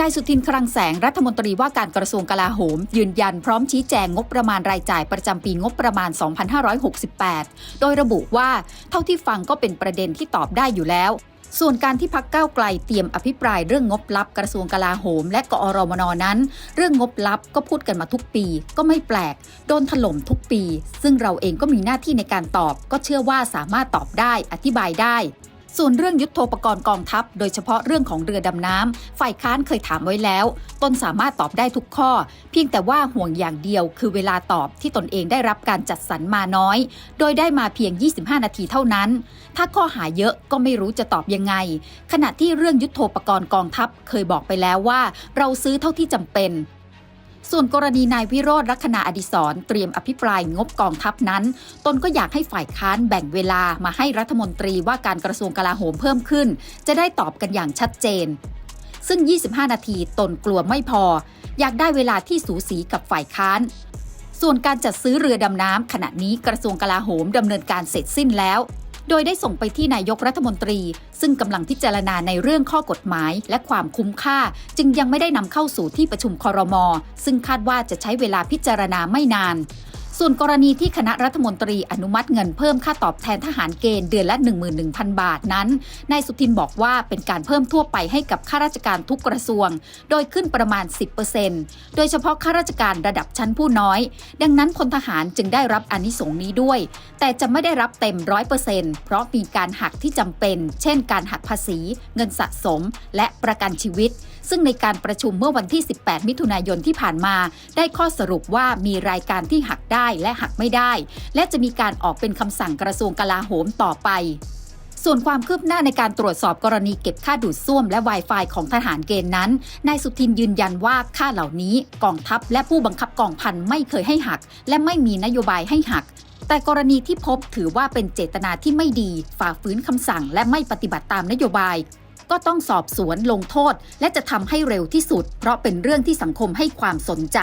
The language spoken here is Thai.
นายสุทินคลังแสงรัฐมนตรีว่าการกระทรวงกลาโหม ยืนยันพร้อมชี้แจงงบประมาณรายจ่ายประจำปีงบประมาณ 2568 โดยระบุว่า เท่าที่ฟังก็เป็นประเด็นที่ตอบได้อยู่แล้ว ส่วนการที่พักก้าวไกลเตรียมอภิปรายเรื่องงบลับกระทรวงกลาโหม และกอรมนนั้น เรื่องงบลับก็พูดกันมาทุกปี ก็ไม่แปลก โดนถล่มทุกปี ซึ่งเราเองก็มีหน้าที่ในการตอบ ก็เชื่อว่าสามารถตอบได้อธิบายได้ ส่วนเรื่องยุทโธปกรณ์กองทัพ โดยเฉพาะเรื่องของเรือดำน้ำฝ่ายค้านเคยถามไว้แล้ว ตนสามารถตอบได้ทุกข้อ เพียงแต่ว่าห่วงอย่างเดียวคือเวลาตอบที่ตนเองได้รับการจัดสรรมาน้อย โดยได้มาเพียง 25 นาทีเท่านั้น ถ้าข้อหาเยอะก็ไม่รู้จะตอบยังไง ขณะที่เรื่องยุทโธปกรณ์กองทัพเคยบอกไปแล้วว่า เราซื้อเท่าที่จำเป็น ส่วนกรณีนายวิโรธลัคนาอดิศรเตรียมอภิปรายงบกองทัพนั้น ตนก็อยากให้ฝ่ายค้านแบ่งเวลามาให้รัฐมนตรีว่าการกระทรวงกลาโหมเพิ่มขึ้น จะได้ตอบกันอย่างชัดเจน ซึ่ง 25 นาทีตนกลัวไม่พอ อยากได้เวลาที่สูสีกับฝ่ายค้าน ส่วนการจัดซื้อเรือดำน้ำขณะนี้กระทรวงกลาโหมดำเนินการเสร็จสิ้นแล้ว โดยได้ส่งไปที่นายกรัฐมนตรี ซึ่งกำลังพิจารณาในเรื่องข้อกฎหมาย และความคุ้มค่า จึงยังไม่ได้นำเข้าสู่ที่ประชุมคอรมอซึ่งคาดว่าจะใช้เวลาพิจารณาไม่นาน ส่วนกรณีที่คณะรัฐมนตรีอนุมัติเงินเพิ่มค่าตอบแทนทหารเกณฑ์เดือนละ 11,000 บาทนั้น นายสุทินบอกว่าเป็นการเพิ่มทั่วไปให้กับข้าราชการทุกกระทรวง โดยขึ้นประมาณ 10%โดยเฉพาะข้าราชการระดับชั้นผู้น้อย ดังนั้นพลทหารจึงได้รับอนิสงส์นี้ด้วย แต่จะไม่ได้รับเต็ม 100%เพราะมีการหักที่จำเป็น เช่น การหักภาษี เงินสะสม และประกันชีวิต ซึ่งในการประชุมเมื่อวันที่ 18 มิถุนายนที่ผ่านมา ได้ข้อสรุปว่ามีรายการที่หักได้ได้และหักไม่ได้ และจะมีการออกเป็นคำสั่งกระทรวงกลาโหมต่อไป ส่วนความคืบหน้าในการตรวจสอบกรณีเก็บค่าดูดซ่วมและ Wi-Fi ของทหารเกณฑ์นั้น นายสุทินยืนยันว่าค่าเหล่านี้กองทัพและผู้บังคับกองพันไม่เคยให้หัก และไม่มีนโยบายให้หักแต่กรณีที่พบถือว่าเป็นเจตนาที่ไม่ดี ฝ่าฝืนคำสั่งและไม่ปฏิบัติตามนโยบาย ก็ต้องสอบสวนลงโทษ และจะทำให้เร็วที่สุด เพราะเป็นเรื่องที่สังคมให้ความสนใจ